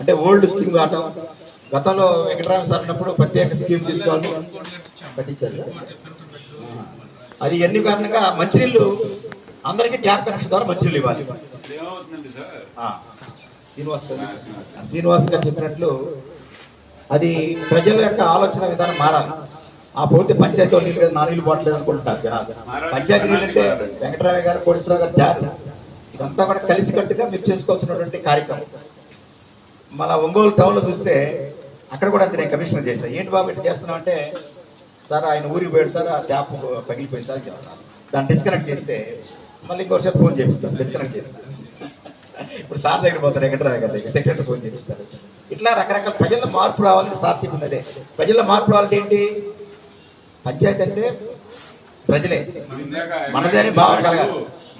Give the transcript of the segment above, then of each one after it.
అంటే old scheme కావటం గతంలో వెంకటరామ సార్ ఉన్నప్పుడు ప్రత్యేక స్కీమ్ తీసుకోవాలి పట్టించారు. అది ఎన్ని కారణంగా మంచినీళ్ళు అందరికీ ట్యాప్ కనెక్షన్ ద్వారా మంచినీళ్ళు ఇవ్వాలి. శ్రీనివాస్ గారు శ్రీనివాస్ గారు చెప్పినట్లు అది ప్రజల యొక్క ఆలోచన విధానం మారాలి. ఆ పోతే పంచాయతీ నీళ్ళు కదా నా నీళ్ళు పోవట్లేదు అనుకుంటారు జనాలు పంచాయతీ నీళ్ళు అంటే వెంకటరామయ్య గారు కోటేశ్వరరావు గారు త్యాగం ఇదంతా కూడా కలిసికట్టుగా మీరు చేసుకోవాల్సినటువంటి కార్యక్రమం. మన ఒంగోలు టౌన్లో చూస్తే అక్కడ కూడా అంతే నేను కమిషనర్ చేశాను ఏంటి బాబు ఇట్లా చేస్తున్నాం అంటే సార్ ఆయన ఊరికి పోయాడు సార్ ఆ ట్యాప్ పగిలిపోయింది సార్ దాన్ని డిస్కనెక్ట్ చేస్తే మళ్ళీ ఇంకోసారి ఫోన్ చేపిస్తాను డిస్కనెక్ట్ చేస్తాను ఇప్పుడు సార్ దగ్గర పోతారు వెంకటరావు గారి దగ్గర సెక్రటరీ ఫోన్ చేపిస్తారు. ఇట్లా రకరకాల ప్రజల్లో మార్పు రావాలని సార్ చెప్పింది అదే ప్రజల్లో మార్పు రావాలంటే ఏంటి? పంచాయతీ అంటే ప్రజలే. మనదే అని భావన కలగాలి.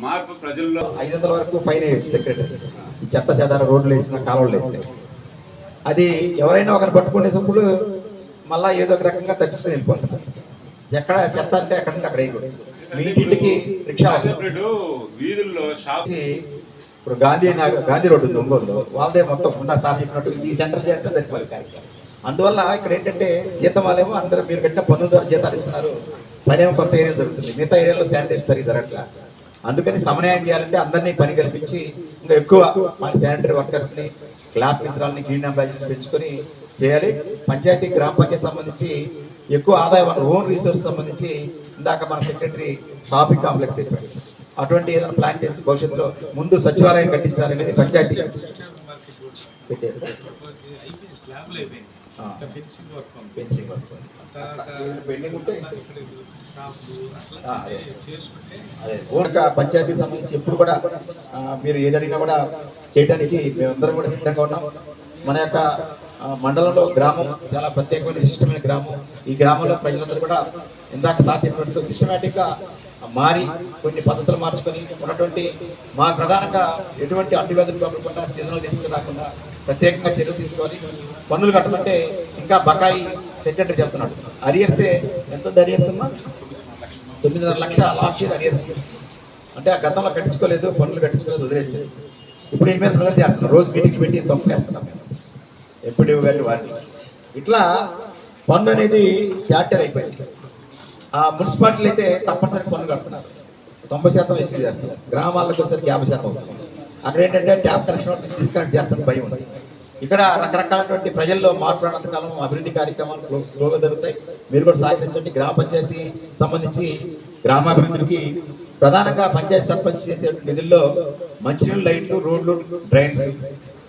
మార్పు ప్రజల్లో ఐదు వందల వరకు ఫైన్ వేయచ్చు సెక్రటరీ చెత్త చెదార రోడ్లు వేసిన కాలువలు వేస్తే. అది ఎవరైనా ఒకరిని పట్టుకునేటప్పుడు మళ్ళా ఏదో ఒక రకంగా తప్పించుకొని వెళ్ళిపోతారు. ఎక్కడ చెత్త అంటే ఎక్కడ నుండి అక్కడ ఇంటికి రిక్షా వీధుల్లో షాప్ ఇప్పుడు గాంధీ నగర్ గాంధీ రోడ్డు ఉంది ఒంగోలులో వాళ్ళదే మొత్తం ఉన్న సార్ చెప్పినట్టు ఈ సెంటర్ చేయడం సరిపోయి కార్యక్రమం. అందువల్ల ఇక్కడ ఏంటంటే జీతం వాళ్ళేమో అందరూ మీరు కట్టిన పన్నుల ద్వారా జీతాలు ఇస్తున్నారు. పని ఏమో కొత్త ఏరియా జరుగుతుంది మిగతా ఏరియాలో శానిటైజర్ సరిగ్గా జరగట్లా. అందుకని సమన్వయం చేయాలంటే అందరినీ పని కల్పించి ఇంకా ఎక్కువ మన శానిటరీ వర్కర్స్ని క్లాప్ మిత్రాలని గ్రీన్ అంబాసిడర్స్ పెంచుకొని చేయాలి. పంచాయతీ గ్రామ పంచాయతీ సంబంధించి ఎక్కువ ఆదాయం వనరు ఓన్ రీసోర్స్ సంబంధించి ఇందాక మన సెక్రటరీ షాపింగ్ కాంప్లెక్స్ చెప్పాడు. అటువంటి ఏదైనా ప్లాన్ చేసి భవిష్యత్తులో ముందు సచివాలయం కట్టించాలనేది పంచాయతీ. వర్క్. పెండింగ్ ఉంటే ఆ, అదే. పంచాయతీకి సంబంధించి ఎప్పుడు కూడా మీరు ఏదడిగినా కూడా చేయడానికి మేమందరం కూడా సిద్ధంగా ఉన్నాం. మన యొక్క మండలంలో గ్రామం చాలా ప్రత్యేకమైన విశిష్టమైన గ్రామం. ఈ గ్రామంలో ప్రజలందరూ కూడా ఇందాక సార్ చెప్పినట్లు సిస్టమేటిక్గా మారి కొన్ని పద్ధతులు మార్చుకొని ఉన్నటువంటి మా ప్రధానంగా ఎటువంటి అడ్డువ్యాధులు రాకుండా సీజనల్ డిసీజ్ రాకుండా ప్రత్యేకంగా చర్యలు తీసుకోవాలి. పన్నులు కట్టమంటే ఇంకా బకాయి సెక్రటరీ చెప్తున్నాడు. అరియర్సే ఎంత అరియర్స్ అమ్మా? తొమ్మిదిన్నర లక్ష లాస్ట్ ఇయర్ అరియర్స్. అంటే ఆ గతంలో కట్టించుకోలేదు పన్నులు కట్టించుకోలేదు వదిలేసారు. ఇప్పుడు దీని మీద ప్రజలు చేస్తున్నాం రోజు మీటింగ్లు పెట్టి తొంపేస్తున్నాం మేము. ఎప్పుడు ఇవ్వండి వాటిని ఇట్లా పన్ను అనేది స్టార్టర్ అయిపోయింది. ఆ మున్సిపాలిటీలు అయితే తప్పనిసరి పన్ను కడుతున్నారు. తొంభై శాతం ఎక్కువ చేస్తున్నారు. గ్రామాలకు వచ్చేసరికి యాభై శాతం అవుతుంది. అక్కడ ఏంటంటే ట్యాప్ కనెక్షన్ డిస్కనెక్ట్ చేస్తాను భయం ఉంది. ఇక్కడ రకరకాలైనటువంటి ప్రజల్లో మార్పు రానంతకాలం అభివృద్ధి కార్యక్రమాలు స్లోగా జరుగుతాయి. మీరు కూడా సహకరించండి. గ్రామ పంచాయతీ సంబంధించి గ్రామాభివృద్ధికి ప్రధానంగా పంచాయతీ సర్పంచ్ చేసే నిధుల్లో మంచినీళ్ళు లైట్లు రోడ్లు డ్రైన్స్